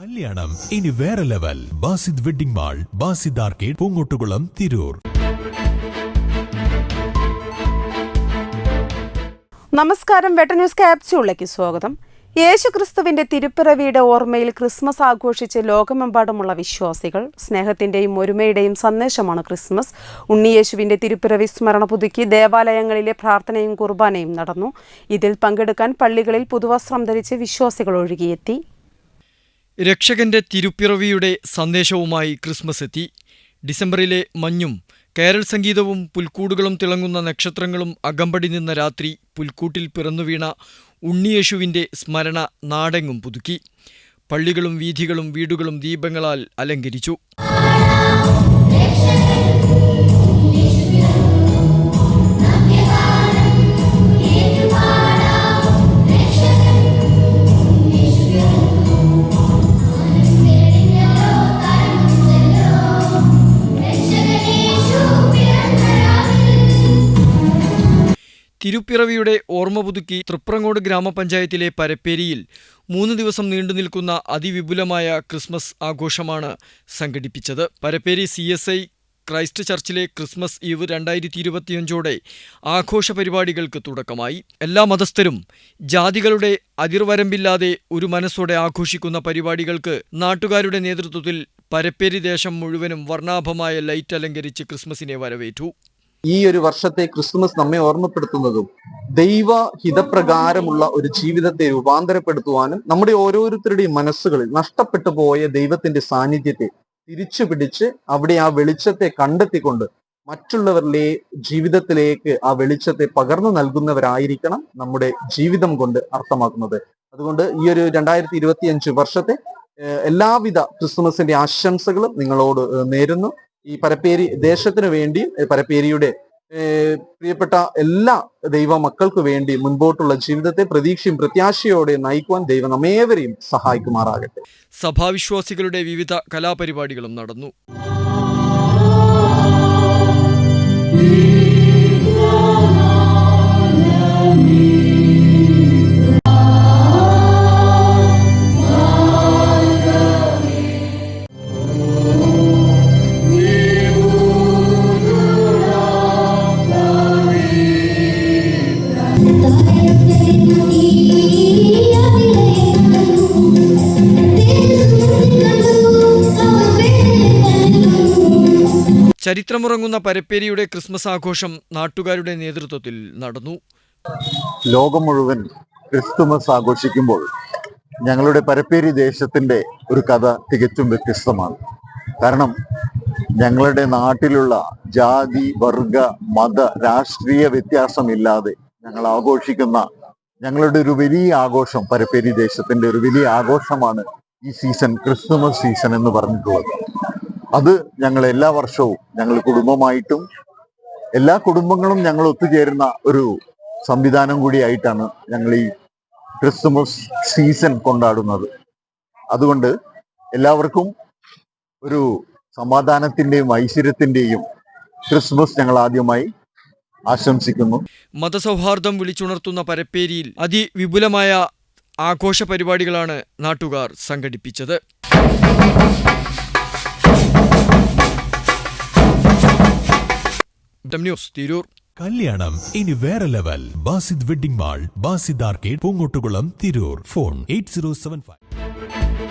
കല്യാണം. ഇനി വേറെ level. Basid wedding mall Basid arcade Poongottukulam Tirur. നമസ്കാരം വെട്ട ന്യൂസ് ക്യാപ്സ്യൂളിലേക്ക് സ്വാഗതം. യേശുക്രിസ്തുവിന്റെ തിരുപ്പിറവിയുടെ ഓർമ്മയിൽ ക്രിസ്മസ് ആഘോഷിച്ച് ലോകമെമ്പാടുമുള്ള വിശ്വാസികൾ സ്നേഹത്തിന്റെയും ഒരുമയുടെയും സന്ദേശമാണ് ക്രിസ്മസ്. ഉണ്ണിയേശുവിന്റെ തിരുപ്പിറവി സ്മരണ പുതുക്കി ദേവാലയങ്ങളിലെ പ്രാർത്ഥനയും കുർബാനയും നടന്നു. ഇതിൽ പങ്കെടുക്കാൻ പള്ളികളിൽ പുതുവസ്ത്രം ധരിച്ച് വിശ്വാസികൾ ഒഴുകിയെത്തി. രക്ഷകന്റെ തിരുപ്പിറവിയുടെ സന്ദേശവുമായി ക്രിസ്മസ് എത്തി. ഡിസംബറിലെ മഞ്ഞും കേരൾ സംഗീതവും പുൽക്കൂടുകളും തിളങ്ങുന്ന നക്ഷത്രങ്ങളും അകമ്പടി നിന്ന രാത്രി പുൽക്കൂട്ടിൽ പിറന്നുവീണ ഉണ്ണിയേശുവിന്റെ സ്മരണ നാടെങ്ങും പുതുക്കി. പള്ളികളും വീഥികളും വീടുകളും ദീപങ്ങളാൽ അലങ്കരിച്ചു. തിരുപ്പിറവിയുടെ ഓർമ്മ പുതുക്കി തൃപ്രങ്ങോട് ഗ്രാമപഞ്ചായത്തിലെ പരപ്പേരിയിൽ മൂന്ന് ദിവസം നീണ്ടുനിൽക്കുന്ന അതിവിപുലമായ ക്രിസ്മസ് ആഘോഷമാണ് സംഘടിപ്പിച്ചത്. Parapperi C S I Christ ചർച്ചിലെ Christmas eve രണ്ടായിരത്തി ഇരുപത്തിയഞ്ചോടെ ആഘോഷ പരിപാടികൾക്ക് തുടക്കമായി. എല്ലാ മതസ്ഥരും ജാതികളുടെ അതിർവരമ്പില്ലാതെ ഒരു മനസ്സോടെ ആഘോഷിക്കുന്ന പരിപാടികൾക്ക് നാട്ടുകാരുടെ നേതൃത്വത്തിൽ പരപ്പേരി ദേശം മുഴുവനും വർണാഭമായ ലൈറ്റ് അലങ്കരിച്ച് ക്രിസ്മസിനെ വരവേറ്റു. ഈ ഒരു വർഷത്തെ ക്രിസ്മസ് നമ്മെ ഓർമ്മപ്പെടുത്തുന്നതും ദൈവ ഹിതപ്രകാരമുള്ള ഒരു ജീവിതത്തെ രൂപാന്തരപ്പെടുത്തുവാനും നമ്മുടെ ഓരോരുത്തരുടെയും മനസ്സുകളിൽ നഷ്ടപ്പെട്ടു പോയ ദൈവത്തിന്റെ സാന്നിധ്യത്തെ തിരിച്ചു പിടിച്ച് അവിടെ ആ വെളിച്ചത്തെ കണ്ടെത്തിക്കൊണ്ട് മറ്റുള്ളവരിലെ ജീവിതത്തിലേക്ക് ആ വെളിച്ചത്തെ പകർന്നു നൽകുന്നവരായിരിക്കണം നമ്മുടെ ജീവിതം കൊണ്ട് അർത്ഥമാക്കുന്നത്. അതുകൊണ്ട് ഈ ഒരു രണ്ടായിരത്തി ഇരുപത്തി അഞ്ച് വർഷത്തെ എല്ലാവിധ ക്രിസ്തുമസിന്റെ ആശംസകളും നിങ്ങളോട് നേരുന്നു. ഈ പരപ്പേരി ദേശത്തിന് വേണ്ടി പരപ്പേരിയുടെ പ്രിയപ്പെട്ട എല്ലാ ദൈവ മക്കൾക്ക് വേണ്ടി മുൻപോട്ടുള്ള ജീവിതത്തെ പ്രതീക്ഷയും പ്രത്യാശയോടെ നയിക്കുവാൻ ദൈവം നമ്മേവരെയും സഹായിക്കുമാറാകട്ടെ. സഭാവിശ്വാസികളുടെ വിവിധ കലാപരിപാടികളും നടന്നു. ചരിത്രമുറങ്ങുന്ന പരപ്പേരിയുടെ ക്രിസ്മസ് ആഘോഷം നാട്ടുകാരുടെ നേതൃത്വത്തിൽ നടന്നു. ലോകം മുഴുവൻ ക്രിസ്തുമസ് ആഘോഷിക്കുമ്പോൾ ഞങ്ങളുടെ പരപ്പേരി ദേശത്തിന്റെ ഒരു കഥ തികച്ചും വ്യത്യസ്തമാണ്. കാരണം ഞങ്ങളുടെ നാട്ടിലുള്ള ജാതി വർഗ മത രാഷ്ട്രീയ വ്യത്യാസമില്ലാതെ ഞങ്ങൾ ആഘോഷിക്കുന്ന ഞങ്ങളുടെ ഒരു വലിയ ആഘോഷം പരപ്പേരി ദേശത്തിന്റെ ഒരു വലിയ ആഘോഷമാണ് ഈ സീസൺ ക്രിസ്തുമസ് സീസൺ എന്ന് പറഞ്ഞിട്ടുള്ളത്. അത് ഞങ്ങൾ എല്ലാ വർഷവും ഞങ്ങൾ കുടുംബമായിട്ടും എല്ലാ കുടുംബങ്ങളും ഞങ്ങൾ ഒത്തുചേരുന്ന ഒരു സംവിധാനം കൂടിയായിട്ടാണ് ഞങ്ങൾ ഈ ക്രിസ്തുമസ് സീസൺ കൊണ്ടാടുന്നത്. അതുകൊണ്ട് എല്ലാവർക്കും ഒരു സമാധാനത്തിന്റെയും ഐശ്വര്യത്തിന്റെയും ക്രിസ്മസ് ഞങ്ങൾ ആദ്യമായി ആശംസിക്കുന്നു. മതസൗഹാർദ്ദം വിളിച്ചുണർത്തുന്ന പരപ്പേരിയിൽ അതിവിപുലമായ ആഘോഷ പരിപാടികളാണ് നാട്ടുകാർ സംഘടിപ്പിച്ചത്. ന്യൂസ് തിരൂർ. കല്യാണം ഇനി വേറെ level. Basid wedding mall Basid arcade Poongottukulam Tirur. Phone eight zero seven five.